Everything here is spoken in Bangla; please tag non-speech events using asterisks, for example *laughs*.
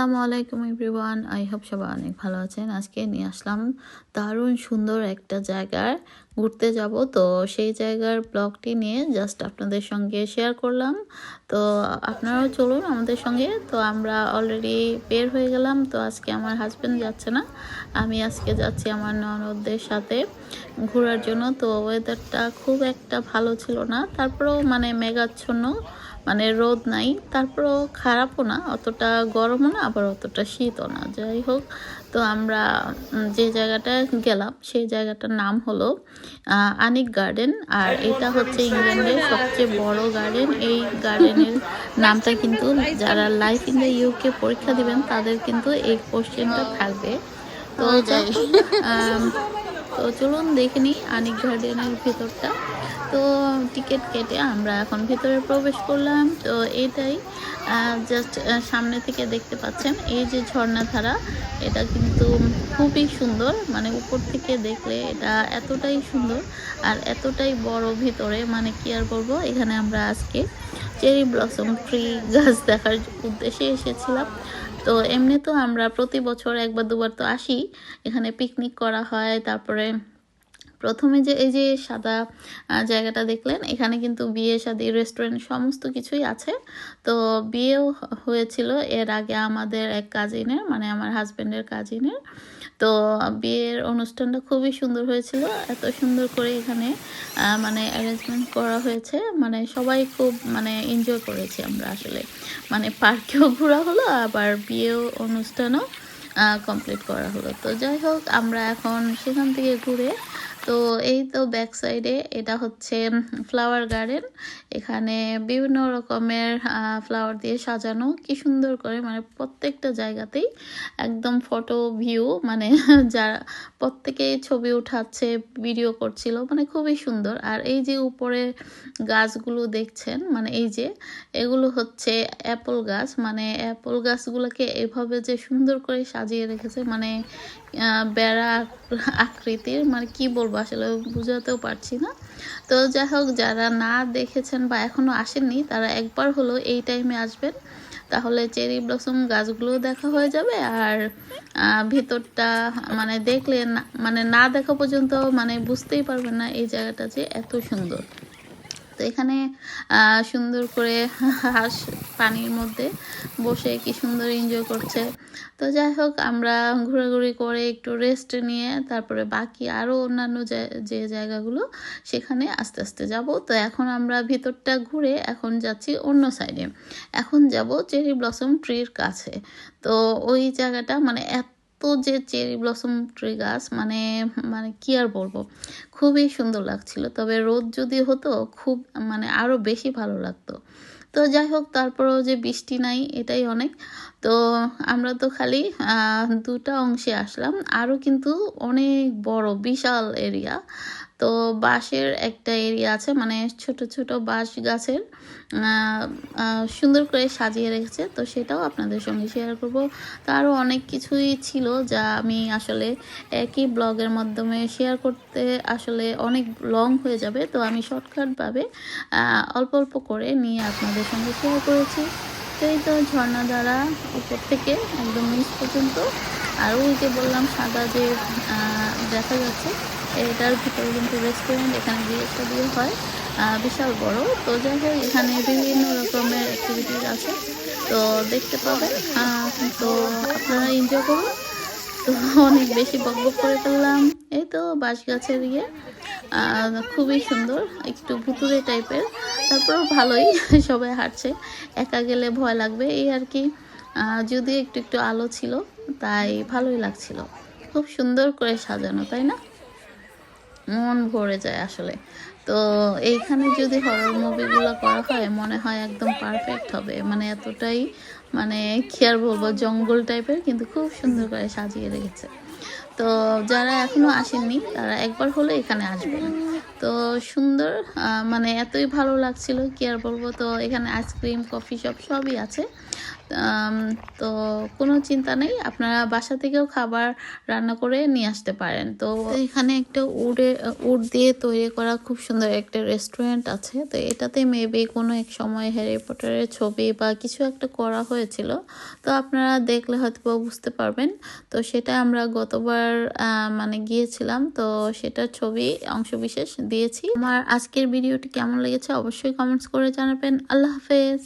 আসসালামু আলাইকুম এভরিওয়ান। আই হোপ সবাই অনেক ভালো আছেন। আজকে নিয়ে আসলাম দারুণ সুন্দর একটা জায়গায় ঘুরতে যাব। তো সেই জায়গার ব্লগটি নিয়ে জাস্ট আপনাদের সঙ্গে শেয়ার করলাম। তো আপনারাও চলুন আমাদের সঙ্গে। তো আমরা অলরেডি বের হয়ে গেলাম। তো আজকে আমার হাজব্যান্ড যাচ্ছে না। আমি আজকে যাচ্ছি আমার ননদদের সাথে ঘোরার জন্য। তো ওয়েদারটা খুব একটা ভালো ছিল না। তারপরেও মানে মেঘাচ্ছন্ন। মানে রোদ নাই তারপরেও খারাপও না অতটা গরমও না আবার অতটা শীতও না। যাই হোক তো আমরা যে জায়গাটা গেলাম সেই জায়গাটার নাম হলো আনিক গার্ডেন। আর এটা হচ্ছে ইংল্যান্ডের সবচেয়ে বড় গার্ডেন। এই গার্ডেনের নামটা কিন্তু যারা লাইফ ইন দ্য ইউকে পরীক্ষা দিবেন তাদের কিন্তু এই কোশ্চেনটা থাকবে। তো যাই তো চলুন দেখে নিই আনিক গার্ডেনের ভেতরটা। তো টিকিট কেটে আমরা এখন ভেতরে প্রবেশ করলাম। তো এটাই জাস্ট সামনে থেকে দেখতে পাচ্ছেন। এই যে ঝর্ণাধারা এটা কিন্তু খুবই সুন্দর। মানে উপর থেকে দেখলে এটা এতটাই সুন্দর আর এতটাই বড় ভেতরে। মানে কি আর বলব, এখানে আমরা আজকে চেরি ব্লসম ট্রি গাছ দেখার উদ্দেশ্যে এসেছিলাম। তো এমনি তো আমরা প্রতি বছর একবার দুবার তো আসি। এখানে পিকনিক করা হয়, তারপরে প্রথমে যে এই যে সাদা জায়গাটা দেখলেন, এখানে কিন্তু বিয়ে, শাদী রেস্টুরেন্ট সমস্ত কিছুই আছে। তো বিয়েও হয়েছিল এর আগে আমাদের এক কাজিনের মানে আমার হাজবেন্ডের কাজিনের তো বিয়ের অনুষ্ঠানটা খুবই সুন্দর হয়েছিল, এত সুন্দর করে এখানে মানে অ্যারেঞ্জমেন্ট করা হয়েছে। মানে সবাই খুব মানে এনজয় করেছি আমরা আসলে। মানে পার্কেও ঘোরা হলো, আবার বিয়েও, অনুষ্ঠানও কমপ্লিট করা হলো। তো যাই হোক, আমরা এখন সেখান থেকে ঘুরে তো এই তো ব্যাক সাইডে এটা হচ্ছে ফ্লাওয়ার গার্ডেন এখানে বিভিন্ন রকমের ফ্লাওয়ার দিয়ে সাজানো। কি সুন্দর করে মানে প্রত্যেকটা জায়গাতেই একদম ফটো ভিউ মানে *laughs* যারা প্রত্যেকেই ছবি উঠাচ্ছে ভিডিও করছিল মানে খুবই সুন্দর। আর এই যে উপরে গাছগুলো দেখছেন মানে এই যে, এগুলো হচ্ছে অ্যাপল গাছ। মানে অ্যাপল গাছগুলোকে এভাবে যে সুন্দর করে সাজিয়ে রেখেছে মানে বেড়া আকৃতির মানে কি বলব? আসলে বুঝাতেও পারছি না। তো যাই হোক, যারা না দেখেছেন বা এখনও আসেননি, তারা একবার হলো এই টাইমে আসবেন। তাহলে চেরি ব্লসম গাছগুলো দেখা হয়ে যাবে আর ভিতরটা মানে দেখলে মানে না দেখা পর্যন্ত মানে বুঝতেই পারবেন না এই জায়গাটা যে এত সুন্দর। তো এখানে সুন্দর করে হাঁস পানির মধ্যে বসে কি সুন্দর এনজয় করছে। তো যাই হোক, আমরা ঘোরাঘুরি করে একটু রেস্ট নিয়ে তারপরে বাকি আরও অন্যান্য যে- জায়গাগুলো, সেখানে আস্তে আস্তে যাব। তো এখন আমরা ভিতরটা ঘুরে এখন যাচ্ছি অন্য সাইডে এখন যাব চেরি ব্লসম ট্রির কাছে। তো ওই জায়গাটা মানে এত যে চেরি ব্লসম ট্রি গাছ মানে মানে কি আর বলব? খুবই সুন্দর লাগছিল। তবে রোদ যদি হতো, খুব মানে আরও বেশি ভালো লাগতো। তো যাই হোক, তারপরেও যে বৃষ্টি নাই, এটাই অনেক। তো আমরা তো খালি দুটা অংশে আসলাম। আরও কিন্তু অনেক বড়, বিশাল এরিয়া। তো বাঁশের একটা এরিয়া আছে মানে ছোট ছোট বাঁশ গাছের সুন্দর করে সাজিয়ে রেখেছে। তো সেটাও আপনাদের সঙ্গে শেয়ার করব। তো আরও অনেক কিছুই ছিল যা আমি আসলে একই ব্লগের মাধ্যমে শেয়ার করতে আসলে অনেক লং হয়ে যাবে। তো আমি শর্টকাটভাবে অল্প অল্প করে নিয়ে আপনাদের সঙ্গে শেয়ার করেছি। তো এই তো ঝর্ণা দ্বারা উপর থেকে একদম নিচ পর্যন্ত। আর ওই যে বললাম সাদা যে দেখা যাচ্ছে এটার ভিতরে কিন্তু রেস্টুরেন্ট এখানে বিয়ে শাদিও হয়। বিশাল বড়। তো যাই হোক, এখানে বিভিন্ন রকমের অ্যাক্টিভিটিস আছে। তো দেখতে পাবেন। তো আপনারা এনজয় করুন। তো অনেক বেশি বকবক করে ফেললাম এই তো বাঁশ গাছের দিয়ে খুবই সুন্দর। একটু ভুতুরে টাইপের। তারপরেও ভালোই। *laughs* সবাই হাঁটছে। একা গেলে ভয় লাগবে। এই আর কি। যদিও একটু একটু আলো ছিল, তাই ভালোই লাগছিল। খুব সুন্দর করে সাজানো, তাই না? মন ভরে যায় আসলে। তো এইখানে যদি হরর মুভিগুলো করা হয়, মনে হয় একদম পারফেক্ট হবে। মানে এতটাই মানে আর বলব, জঙ্গল টাইপের কিন্তু খুব সুন্দর করে সাজিয়ে রেখেছে। তো যারা এখনও আসেননি, তারা একবার হলে এখানে আসবেন। তো সুন্দর মানে এতই ভালো লাগছিল, কি আর বলব, তো এখানে আইসক্রিম কফি শপ সবই আছে। তো কোনো চিন্তা নেই। আপনারা বাসা থেকেও খাবার রান্না করে নিয়ে আসতে পারেন। তো এখানে একটা উডে উড দিয়ে তৈরি করা খুব সুন্দর একটা রেস্টুরেন্ট আছে। তো এটাতে মেবি কোনো এক সময় হ্যারি পটারের ছবি বা কিছু একটা করা হয়েছিল। তো আপনারা দেখলে হয়তো বুঝতে পারবেন। তো সেটা আমরা গতবার মানে গিয়েছিলাম। তো সেটার ছবি অংশবিশেষ দিয়েছি। আমার আজকের ভিডিওটি কেমন লেগেছে অবশ্যই কমেন্টস করে জানাবেন। আল্লাহ হাফেজ।